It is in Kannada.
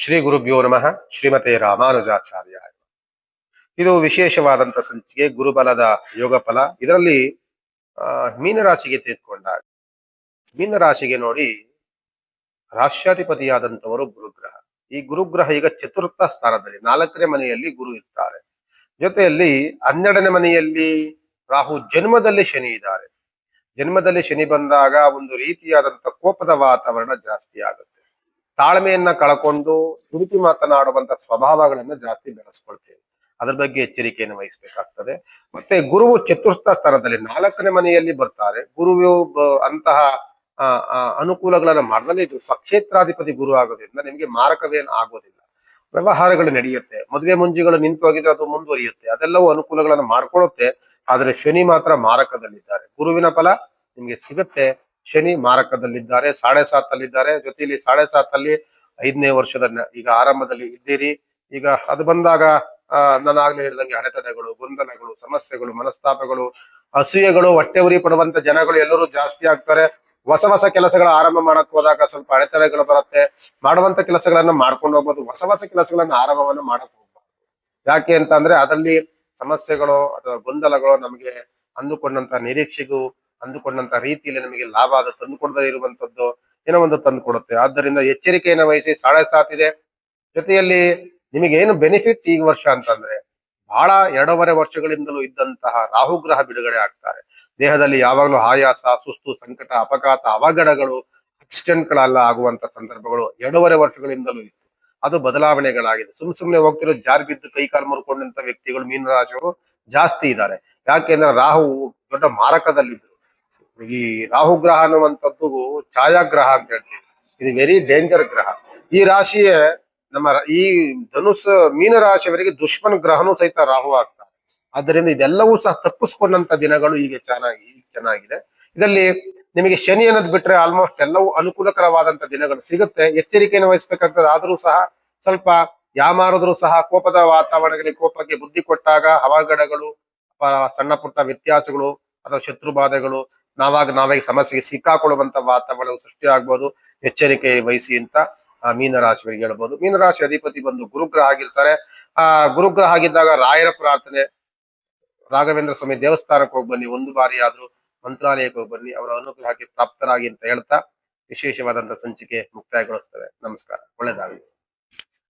ಶ್ರೀ ಗುರುಭ್ಯೋ ನಮಃ. ಶ್ರೀಮತೆ ರಾಮಾನುಜಾಚಾರ್ಯ ಇದು ವಿಶೇಷವಾದಂತ ಸಂಚಿಕೆ, ಗುರುಬಲದ ಯೋಗ ಫಲ. ಇದರಲ್ಲಿ ಮೀನರಾಶಿಗೆ ತೆಗೆದುಕೊಂಡಾಗ, ಮೀನರಾಶಿಗೆ ನೋಡಿ ರಾಷ್ಟ್ರಾಧಿಪತಿಯಾದಂಥವರು ಗುರುಗ್ರಹ. ಈ ಗುರುಗ್ರಹ ಈಗ ಚತುರ್ಥ ಸ್ಥಾನದಲ್ಲಿ, ನಾಲ್ಕನೇ ಮನೆಯಲ್ಲಿ ಗುರು ಇರ್ತಾರೆ. ಜೊತೆಯಲ್ಲಿ, ಹನ್ನೆರಡನೇ ಮನೆಯಲ್ಲಿ ರಾಹು ಜನ್ಮದಲ್ಲಿ ಶನಿ ಇದ್ದಾರೆ. ಜನ್ಮದಲ್ಲಿ ಶನಿ ಬಂದಾಗ ಒಂದು ರೀತಿಯಾದಂತ ಕೋಪದ ವಾತಾವರಣ ಜಾಸ್ತಿ ಆಗುತ್ತೆ. ತಾಳ್ಮೆಯನ್ನ ಕಳ್ಕೊಂಡು ಸ್ಮೃತಿ ಮಾತನಾಡುವಂತ ಸ್ವಭಾವಗಳನ್ನ ಜಾಸ್ತಿ ಬೆಳೆಸ್ಕೊಳ್ತೇವೆ. ಅದ್ರ ಬಗ್ಗೆ ಎಚ್ಚರಿಕೆಯನ್ನು ವಹಿಸಬೇಕಾಗ್ತದೆ. ಮತ್ತೆ ಗುರುವು ಚತುರ್ಥ ಸ್ಥಾನದಲ್ಲಿ ನಾಲ್ಕನೇ ಮನೆಯಲ್ಲಿ ಬರ್ತಾರೆ. ಗುರುವು ಅಂತಹ ಅನುಕೂಲಗಳನ್ನು ಮಾಡದಲ್ಲಿ ಇದು ಸ್ವಕ್ಷೇತ್ರಾಧಿಪತಿ ಗುರು ಆಗೋದ್ರಿಂದ ನಿಮಗೆ ಮಾರಕವೇನು ಆಗೋದಿಲ್ಲ. ವ್ಯವಹಾರಗಳು ನಡೆಯುತ್ತೆ. ಮದುವೆ ಮುಂಜಿಗಳು ನಿಂತು ಹೋಗಿದ್ರೆ ಅದು ಮುಂದುವರಿಯುತ್ತೆ. ಅದೆಲ್ಲವೂ ಅನುಕೂಲಗಳನ್ನು ಮಾಡ್ಕೊಳ್ಳುತ್ತೆ ಆದ್ರೆ ಶನಿ ಮಾತ್ರ ಮಾರಕದಲ್ಲಿದ್ದಾರೆ. ಗುರುವಿನ ಫಲ ನಿಮ್ಗೆ ಸಿಗುತ್ತೆ. ಶನಿ ಮಾರಕದಲ್ಲಿದ್ದಾರೆ, ಸಾಡೆ ಸಾತಲ್ಲಿದ್ದಾರೆ ಜೊತೆಯಲ್ಲಿ ಸಾಡೆ ಸಾತಲ್ಲಿ ಐದನೇ ವರ್ಷದ ಈಗ ಆರಂಭದಲ್ಲಿ ಇದ್ದೀರಿ. ಈಗ ಅದು ಬಂದಾಗ ನಾನು ಆಗ್ಲೇ ಹೇಳಿದಂಗೆ ಅಡೆತಡೆಗಳು, ಗೊಂದಲಗಳು, ಸಮಸ್ಯೆಗಳು, ಮನಸ್ತಾಪಗಳು, ಅಸೂಯೆಗಳು, ಹೊಟ್ಟೆ ಉರಿ ಪಡುವಂತ ಜನಗಳು ಎಲ್ಲರೂ ಜಾಸ್ತಿ ಆಗ್ತಾರೆ. ಹೊಸ ಹೊಸ ಕೆಲಸಗಳ ಆರಂಭ ಮಾಡಕ್ ಹೋದಾಗ ಸ್ವಲ್ಪ ಅಡೆತಡೆಗಳು ಬರುತ್ತೆ. ಮಾಡುವಂತ ಕೆಲಸಗಳನ್ನ ಮಾಡ್ಕೊಂಡು ಹೋಗ್ಬೋದು. ಹೊಸ ಹೊಸ ಕೆಲಸಗಳನ್ನ ಆರಂಭವನ್ನು ಮಾಡಕ್ ಹೋಗ್ಬಾರ್ದು. ಯಾಕೆ ಅಂತ ಅಂದ್ರೆ ಅದರಲ್ಲಿ ಸಮಸ್ಯೆಗಳು ಅಥವಾ ಗೊಂದಲಗಳು ನಮಗೆ ಅಂದುಕೊಂಡಂತ ನಿರೀಕ್ಷೆಗೂ ಅಂದುಕೊಂಡಂತ ರೀತಿಯಲ್ಲಿ ನಮಗೆ ಲಾಭ ಅದು ತಂದುಕೊಡದೇ ಇರುವಂತದ್ದು ಏನೋ ಒಂದು ತಂದು ಕೊಡುತ್ತೆ ಆದ್ದರಿಂದ ಎಚ್ಚರಿಕೆಯನ್ನು ವಹಿಸಿ ಸಾಡೆ ಸಾತಿದೆ ಜೊತೆಯಲ್ಲಿ ನಿಮಗೆ ಏನು ಬೆನಿಫಿಟ್ ಈ ವರ್ಷ ಅಂತಂದ್ರೆ ಬಹಳ ಎರಡೂವರೆ ವರ್ಷಗಳಿಂದಲೂ ಇದ್ದಂತಹ ರಾಹುಗ್ರಹ ಬಿಡುಗಡೆ ಆಗ್ತಾರೆ. ದೇಹದಲ್ಲಿ ಯಾವಾಗಲೂ ಆಯಾಸ, ಸುಸ್ತು, ಸಂಕಟ, ಅಪಘಾತ, ಅವಘಡಗಳು ಆಕ್ಸಿಡೆಂಟ್ಗಳೆಲ್ಲ ಆಗುವಂತ ಸಂದರ್ಭಗಳು ಎರಡೂವರೆ ವರ್ಷಗಳಿಂದಲೂ ಇತ್ತು. ಅದು ಬದಲಾವಣೆಗಳಾಗಿದೆ. ಸುಮ್ ಸುಮ್ನೆ ಹೋಗ್ತಿರೋ ಜಾರ್ ಬಿದ್ದು ಕೈಕಾಲು ಮುರ್ಕೊಂಡಂತ ವ್ಯಕ್ತಿಗಳು ಮೀನರಾಶಿಯವರು ಜಾಸ್ತಿ ಇದ್ದಾರೆ. ಯಾಕೆಂದ್ರೆ ರಾಹು ದೊಡ್ಡ ಮಾರಕದಲ್ಲಿದ್ರು ಈ ರಾಹುಗ್ರಹ ಅನ್ನುವಂಥದ್ದು ಛಾಯಾಗ್ರಹ ಅಂತ ಹೇಳ್ತೀವಿ. ಇದು ವೆರಿ ಡೇಂಜರ್ ಗ್ರಹ. ಈ ರಾಶಿಯೇ ನಮ್ಮ ಈ ಧನುಸ್ ಮೀನ ರಾಶಿಯವರಿಗೆ ದುಷ್ಮನ್ ಗ್ರಹನೂ ಸಹಿತ ರಾಹು ಆಗ್ತಾರೆ. ಆದ್ದರಿಂದ ಇದೆಲ್ಲವೂ ಸಹ ತಪ್ಪಿಸ್ಕೊಂಡಂತ ದಿನಗಳು ಈಗ ಚೆನ್ನಾಗಿ ಚೆನ್ನಾಗಿದೆ. ಇದರಲ್ಲಿ ನಿಮಗೆ ಶನಿ ಅನ್ನೋದು ಬಿಟ್ರೆ ಆಲ್ಮೋಸ್ಟ್ ಎಲ್ಲವೂ ಅನುಕೂಲಕರವಾದಂತ ದಿನಗಳು ಸಿಗುತ್ತೆ. ಎಚ್ಚರಿಕೆಯನ್ನು ವಹಿಸ್ಬೇಕಾಗ್ತದೆ. ಆದರೂ ಸಹ ಸ್ವಲ್ಪ ಯಾಮಾರಿದ್ರು ಸಹ ಕೋಪದ ವಾತಾವರಣಗಳಿಗೆ ಕೋಪಕ್ಕೆ ಬುದ್ಧಿ ಕೊಟ್ಟಾಗ ಹವಾಗಡಗಳು ಸಣ್ಣ ಪುಟ್ಟ ವ್ಯತ್ಯಾಸಗಳು ಅಥವಾ ಶತ್ರು ಬಾಧೆಗಳು ನಾವಾಗ ನಾವೇ ಸಮಸ್ಯೆಗೆ ಸಿಕ್ಕಾಕೊಳ್ಳುವಂತ ವಾತಾವರಣ ಸೃಷ್ಟಿ ಆಗ್ಬೋದು ಎಚ್ಚರಿಕೆ ವಹಿಸಿ ಅಂತ ಮೀನರಾಶಿಯವರಿಗೆ ಹೇಳ್ಬೋದು. ಮೀನರಾಶಿ ಅಧಿಪತಿ ಬಂದು ಗುರುಗ್ರಹ ಆಗಿರ್ತಾರೆ. ಆ, ಗುರುಗ್ರಹ ಆಗಿದ್ದಾಗ ರಾಯರ ಪ್ರಾರ್ಥನೆ, ರಾಘವೇಂದ್ರ ಸ್ವಾಮಿ ದೇವಸ್ಥಾನಕ್ಕೆ ಹೋಗಿ ಬನ್ನಿ, ಒಂದು ಬಾರಿ ಆದ್ರೂ ಮಂತ್ರಾಲಯಕ್ಕೆ ಹೋಗಿ ಬನ್ನಿ, ಅವರ ಅನುಗ್ರಹಕ್ಕೆ ಪ್ರಾಪ್ತರಾಗಿ ಅಂತ ಹೇಳ್ತಾ ವಿಶೇಷವಾದಂತಹ ಸಂಚಿಕೆ ಮುಕ್ತಾಯಗೊಳಿಸ್ತಾರೆ ನಮಸ್ಕಾರ. ಒಳ್ಳೆದಾಗಲಿ